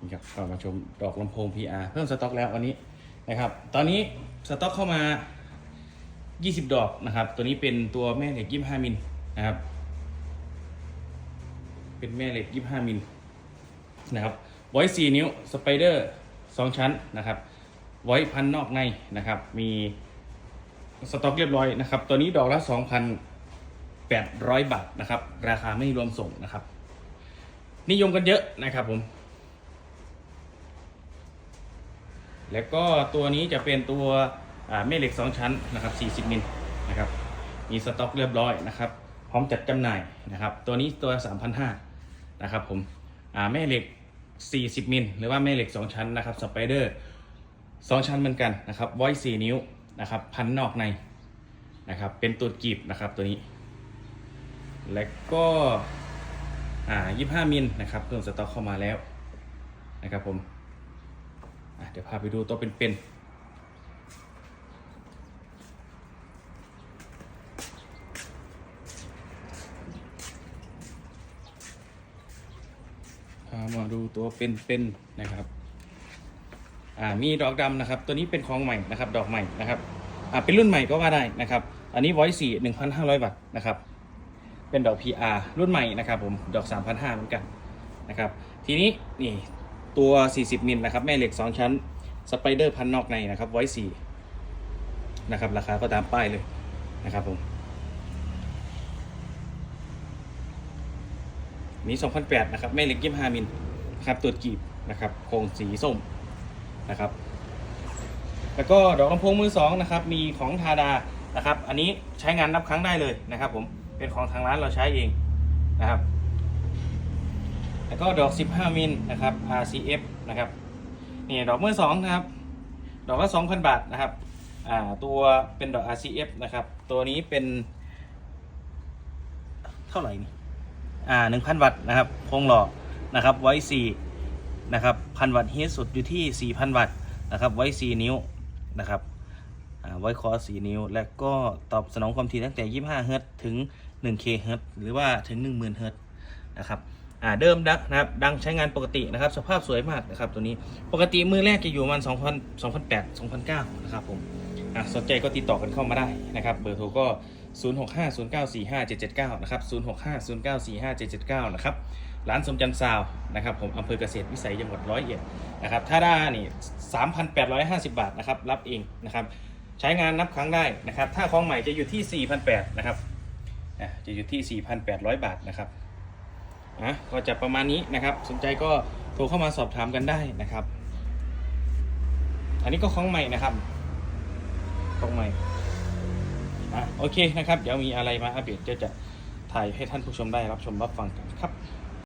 นี่ครับเข้ามาชมดอกลำโพง PR เพิ่มสต็อกแล้ววันนี้นะครับ ตอนนี้สต็อกเข้ามา 20 ดอกนะครับ ตัวนี้เป็นตัวแม่เหล็ก 25 มิลนะครับ เป็นแม่เหล็ก 25 มิลนะครับไว้4นิ้วสไปเดอร์2ชั้นนะครับ ไว้พันนอกในนะครับ มีสต็อกเรียบร้อยนะครับ ตัวนี้ดอกละ 2,800 บาทนะครับ ราคาไม่รวมส่งนะครับ นิยมกันเยอะนะครับผม แล้วก็ตัวนี้จะเป็นตัวแม่เหล็ก 2 ชั้นนะครับ 40 มิลนะครับมีสต็อกเรียบร้อยนะครับพร้อมจัดจำหน่ายนะครับ ตัวนี้ตัว 3,500นะครับผมแม่เหล็ก 40 มิลหรือว่าแม่เหล็ก 2 ชั้นนะครับสไปเดอร์2ชั้นเหมือนกันนะครับไว้4นิ้วนะครับพันนอกในนะครับเป็นตัวกีบนะครับตัวนี้ แล้วก็อ่า25 มิลนะครับเพิ่มสต็อกเข้ามาแล้วนะครับผม เดี๋ยวพาไปดูตัวเป็นๆพามาดูตัวเป็นๆนะครับ อ่า มีดอกดำนะครับ ตัวนี้เป็นของใหม่นะครับ ดอกใหม่นะครับ อ่า เป็นรุ่นใหม่ก็ว่าได้นะครับ อันนี้ไว้สี่หนึ่งพันห้าร้อยบาทนะครับ เป็นดอก PR รุ่นใหม่นะครับผม ดอก3,500เหมือนกันนะครับ ทีนี้นี่ ตัว 40 มิลนะครับ แม่เหล็ก 2 ชั้น สไปเดอร์พันนอกในนะครับ ไว้4นะครับ ราคาก็ตามป้ายเลยนะครับผม มี2008นะครับ แม่เหล็ก 25 มิลนะครับ ตัวกีบนะครับ โครงสีส้มนะครับ แล้วก็ดอกลำโพงมือสองนะครับ มีของทาดานะครับ อันนี้ใช้งานนับครั้งได้เลยนะครับ ผม เป็นของทางร้านเราใช้เองนะครับ แล้วก็ดอก 15 มิลนะครับ RCF นะครับนี่ดอกเมือสองนะครับ ดอกละ2,000 บาทนะครับอ่าตัวเป็นดอก RCF นะครับ ตัวนี้เป็น เท่าไหร่นี่อ่า1,000 วัตต์นะครับโครงหล่อนะครับไว้4นะครับพันวัตต์เฮดสุดอยู่ที่ 4,000 วัตต์นะครับไว้ 4 นิ้วนะครับไว้คอ4นิ้ว และก็ตอบสนองความถี่ตั้งแต่ 25 เฮิรตถึง 1K เฮิรตหรือว่าถึง 10,000 เฮิรตนะครับ อ่าเดิมดังนะครับดังใช้งานปกตินะครับ สภาพสวยมากนะครับตัวนี้ปกติมือแรกจะอยู่ประมัน2,000 2008 2009นะครับผมอะสนใจก็ติดต่อกันเข้ามาได้นะครับ เบอร์โทรก็ 0650945779 นะครับ 0650945779 นะครับ ร้านสมจันทร์ซาวนะครับผมอำเภอเกษตรวิสัยจังหวัดร้อยเอ็ดนะครับถ้าได้นี่ 3,850 บาทนะครับ รับเองนะครับ ใช้งานนับครั้งได้นะครับ ถ้าของใหม่จะอยู่ที่ 4,800 นะครับอะจะอยู่ที่ 4,800 บาทนะครับ นะก็จะประมาณนี้นะครับ สนใจก็โทรเข้ามาสอบถามกันได้นะครับ อันนี้ก็ของใหม่นะครับของใหม่อะโอเคนะครับ เดี๋ยวมีอะไรมาอัปเดตจะจะถ่ายให้ท่านผู้ชมได้รับชมรับฟังกันครับ